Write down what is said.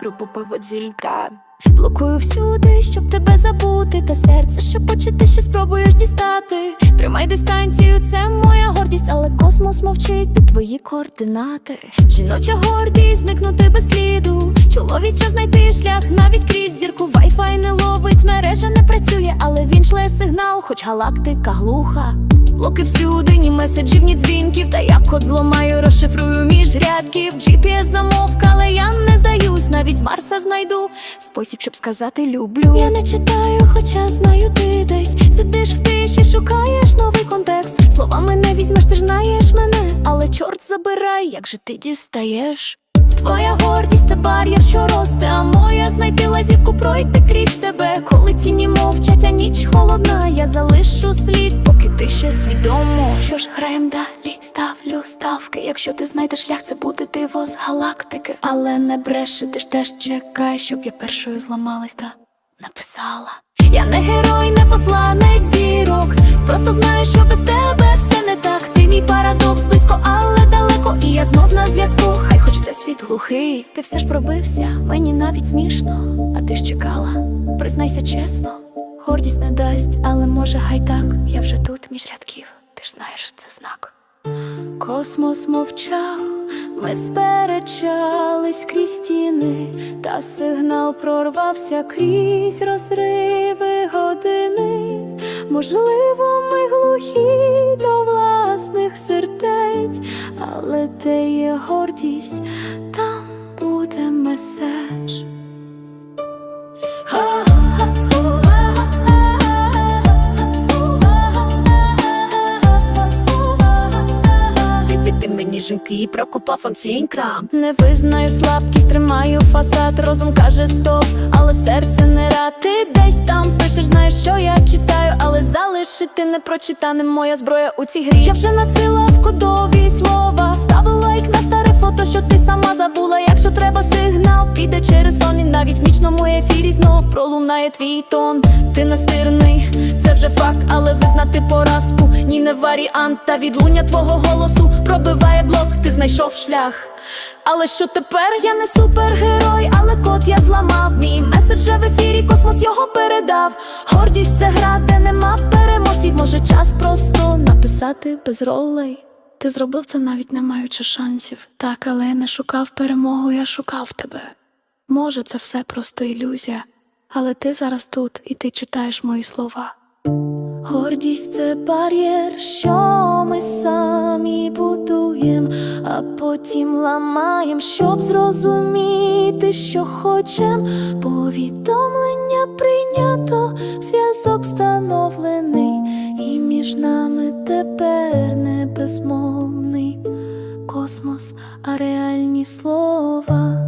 ти припупив зілька. Блокую всюди, щоб тебе забути, та серце шепоче, ти ще спробуєш дістати. Тримай дистанцію, це моя гордість, але космос мовчить, під твої координати. Жіноча гордість зникнути без сліду. Чоловіча знайти шлях навіть крізь зірку. Вайфай не ловить, шле сигнал, хоч галактика глуха. Блоки всюди, ні меседжів, ні дзвінків. Та я код зломаю, розшифрую між рядків. GPS замовка, але я не здаюсь, навіть з Марса знайду спосіб, щоб сказати люблю. Я не читаю, хоча знаю, ти десь сидиш в тиші, шукаєш новий контекст. Словами не візьмеш, ти ж знаєш мене, але чорт забирай, як же ти дістаєш. Твоя гордість це бар'єр, що росте, а моя знайти лазівку, пройти крізь тебе. Коли тіні мовчать, а ніч холодна, я залишу слід, поки ти ще свідомо. Що ж граєм далі, ставлю ставки. Якщо ти знайдеш шлях, це буде диво з галактики. Але не бреши, ти ж теж чекай, щоб я першою зламалась та написала. Я не герой, не посланець зірок. Просто знаю, що без тебе все не так. Ти мій парадокс близько, але далеко. І я знов на зв'язку. Хай хоч все світ глухий. Ти все ж пробився, мені навіть смішно. А ти ж чекала, признайся чесно. Гордість не дасть, але може хай так. Я вже тут між рядків. Ти ж знаєш, це знак. Космос мовчав, ми сперечались крізь стіни, та сигнал прорвався крізь розриви години. Можливо, ми глухі до власних сердець, але те є гордість, там буде меседж. Жінки прокопав оцінь крам. Не визнаю слабкість, тримаю фасад, розум каже стоп, але серце не рад. Ти десь там пишеш, знаєш, що я читаю, але залишити не прочитаним моя зброя у цій грі. Я вже надсилав кодові слова. Ставила лайк на старе фото, що ти сама забула. Якщо треба сигнал, піде через сон і навіть в нічному ефірі знов пролунає твій тон. Ти настирний, вже факт, але визнати поразку ні не варіант. Та відлуння твого голосу пробиває блок, ти знайшов шлях. Але що тепер я не супергерой, але код я зламав. Мій меседж в ефірі, космос його передав. Гордість це гра, де нема переможців. Може час просто написати без ролей. Ти зробив це навіть не маючи шансів. Так, але я не шукав перемогу, я шукав тебе. Може, це все просто ілюзія, але ти зараз тут і ти читаєш мої слова. Гордість це бар'єр, що ми самі будуєм, а потім ламаєм, щоб зрозуміти, що хочем. Повідомлення прийнято, зв'язок встановлений, і між нами тепер не безмовний космос, а реальні слова.